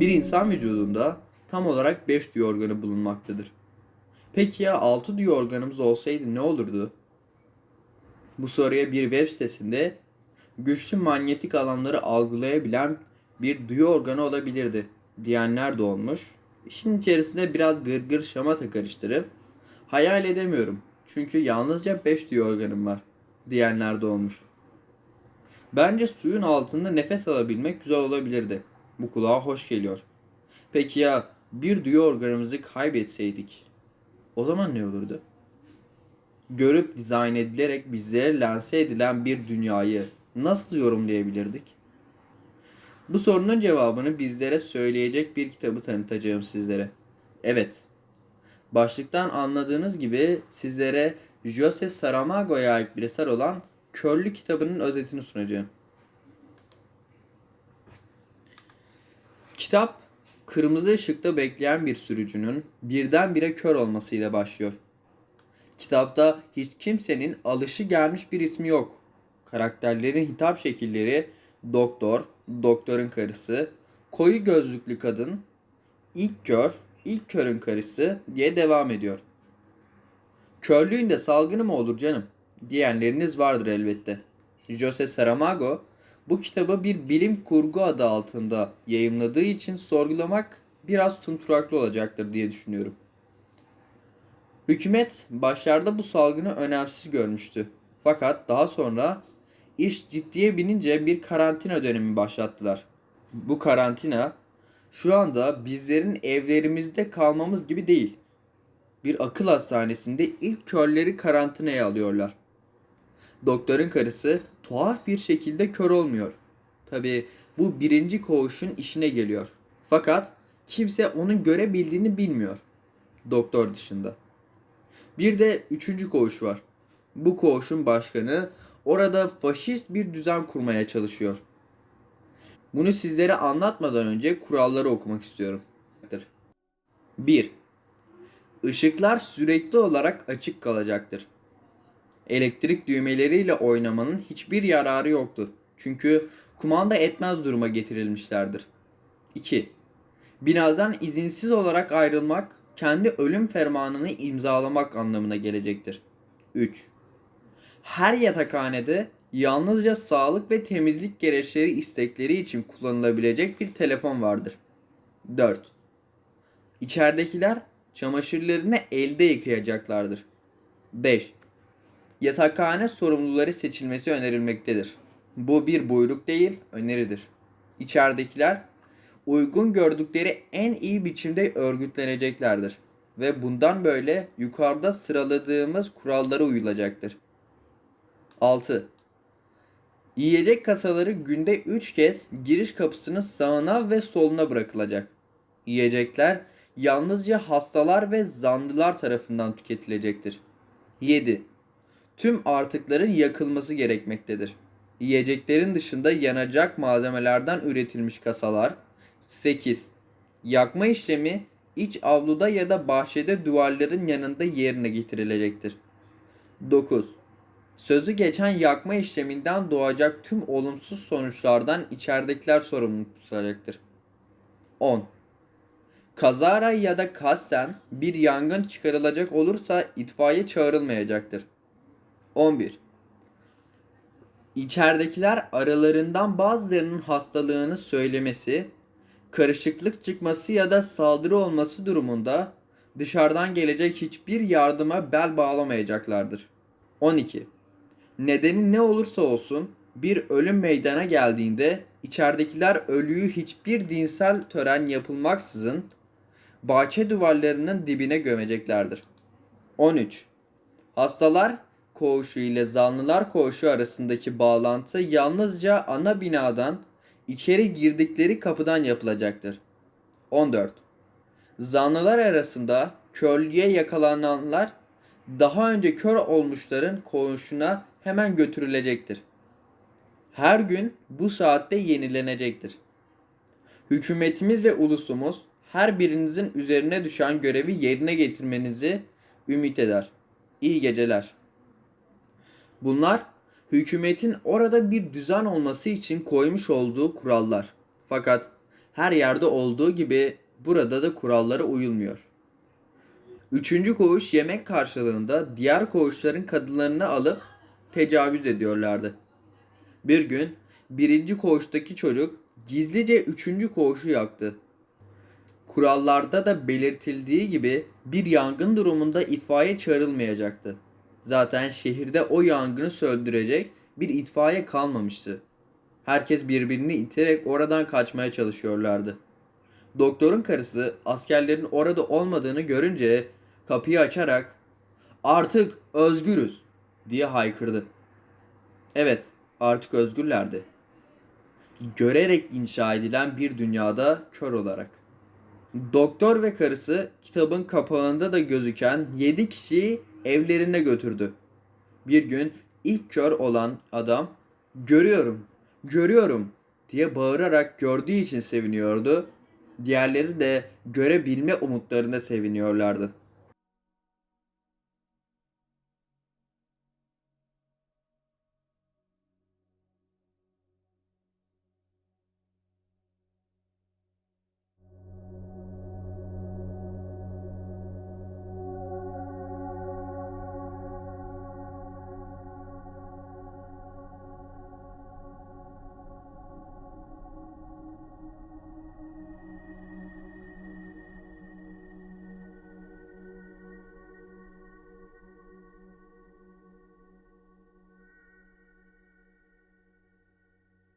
Bir insan vücudunda tam olarak 5 duyu organı bulunmaktadır. Peki ya 6 duyu organımız olsaydı ne olurdu? Bu soruya bir web sitesinde güçlü manyetik alanları algılayabilen bir duyu organı olabilirdi diyenler de olmuş. İşin içerisinde biraz gırgır şamata karıştırıp hayal edemiyorum çünkü yalnızca 5 duyu organım var diyenler de olmuş. Bence suyun altında nefes alabilmek güzel olabilirdi. Bu kulağa hoş geliyor. Peki ya bir duyu organımızı kaybetseydik? O zaman ne olurdu? Görüp dizayn edilerek bizlere lanse edilen bir dünyayı nasıl yorumlayabilirdik? Bu sorunun cevabını bizlere söyleyecek bir kitabı tanıtacağım sizlere. Evet. Başlıktan anladığınız gibi sizlere Jose Saramago'ya ait bir eser olan Körlü kitabının özetini sunacağım. Kitap kırmızı ışıkta bekleyen bir sürücünün birdenbire kör olmasıyla başlıyor. Kitapta hiç kimsenin alışı gelmiş bir ismi yok. Karakterlerin hitap şekilleri doktor, doktorun karısı, koyu gözlüklü kadın, ilk kör, ilk körün karısı diye devam ediyor. Körlüğün de salgını mı olur canım? diyenleriniz vardır elbette. Jose Saramago bu kitabı bir bilim kurgu adı altında yayımladığı için sorgulamak biraz tunturaklı olacaktır diye düşünüyorum. Hükümet başlarda bu salgını önemsiz görmüştü. Fakat daha sonra iş ciddiye binince bir karantina dönemi başlattılar. Bu karantina şu anda bizlerin evlerimizde kalmamız gibi değil. Bir akıl hastanesinde ilk körleri karantinaya alıyorlar. Doktorun karısı tuhaf bir şekilde kör olmuyor. Tabi bu birinci koğuşun işine geliyor. Fakat kimse onun görebildiğini bilmiyor. Doktor dışında. Bir de üçüncü koğuş var. Bu koğuşun başkanı orada faşist bir düzen kurmaya çalışıyor. Bunu sizlere anlatmadan önce kuralları okumak istiyorum. 1. Işıklar sürekli olarak açık kalacaktır. Elektrik düğmeleriyle oynamanın hiçbir yararı yoktur. Çünkü kumanda etmez duruma getirilmişlerdir. 2. Binadan izinsiz olarak ayrılmak kendi ölüm fermanını imzalamak anlamına gelecektir. 3. Her yatakhanede yalnızca sağlık ve temizlik gereçleri istekleri için kullanılabilecek bir telefon vardır. 4. İçeridekiler çamaşırlarını elde yıkayacaklardır. 5. Yatakhane sorumluları seçilmesi önerilmektedir. Bu bir buyruk değil, öneridir. İçeridekiler uygun gördükleri en iyi biçimde örgütleneceklerdir ve bundan böyle yukarıda sıraladığımız kurallara uyulacaktır. 6. Yiyecek kasaları günde 3 kez giriş kapısının sağına ve soluna bırakılacak. Yiyecekler yalnızca hastalar ve zanlılar tarafından tüketilecektir. 7. Tüm artıkların yakılması gerekmektedir. Yiyeceklerin dışında yanacak malzemelerden üretilmiş kasalar. 8. Yakma işlemi iç avluda ya da bahçede duvarların yanında yerine getirilecektir. 9. Sözü geçen yakma işleminden doğacak tüm olumsuz sonuçlardan içeridekiler sorumlu tutulacaktır. 10. Kazara ya da kasten bir yangın çıkarılacak olursa itfaiye çağrılmayacaktır. 11. İçeridekiler aralarından bazılarının hastalığını söylemesi, karışıklık çıkması ya da saldırı olması durumunda dışarıdan gelecek hiçbir yardıma bel bağlamayacaklardır. 12. Nedeni ne olursa olsun bir ölüm meydana geldiğinde içeridekiler ölüyü hiçbir dinsel tören yapılmaksızın bahçe duvarlarının dibine gömeceklerdir. 13. Hastalar koğuşu ile zanlılar koğuşu arasındaki bağlantı yalnızca ana binadan içeri girdikleri kapıdan yapılacaktır. 14. Zanlılar arasında körlüğe yakalananlar daha önce kör olmuşların koğuşuna hemen götürülecektir. Her gün bu saatte yenilenecektir. Hükümetimiz ve ulusumuz her birinizin üzerine düşen görevi yerine getirmenizi ümit eder. İyi geceler. Bunlar hükümetin orada bir düzen olması için koymuş olduğu kurallar. Fakat her yerde olduğu gibi burada da kurallara uyulmuyor. Üçüncü koğuş yemek karşılığında diğer koğuşların kadınlarını alıp tecavüz ediyorlardı. Bir gün birinci koğuştaki çocuk gizlice üçüncü koğuşu yaktı. Kurallarda da belirtildiği gibi bir yangın durumunda itfaiye çağrılmayacaktı. Zaten şehirde o yangını söndürecek bir itfaiye kalmamıştı. Herkes birbirini iterek oradan kaçmaya çalışıyorlardı. Doktorun karısı askerlerin orada olmadığını görünce kapıyı açarak "Artık özgürüz." diye haykırdı. Evet, artık özgürlerdi. Görerek inşa edilen bir dünyada kör olarak. Doktor ve karısı kitabın kapağında da gözüken 7 kişiyi evlerine götürdü. Bir gün ilk kör olan adam görüyorum, görüyorum diye bağırarak gördüğü için seviniyordu. Diğerleri de görebilme umutlarında seviniyorlardı.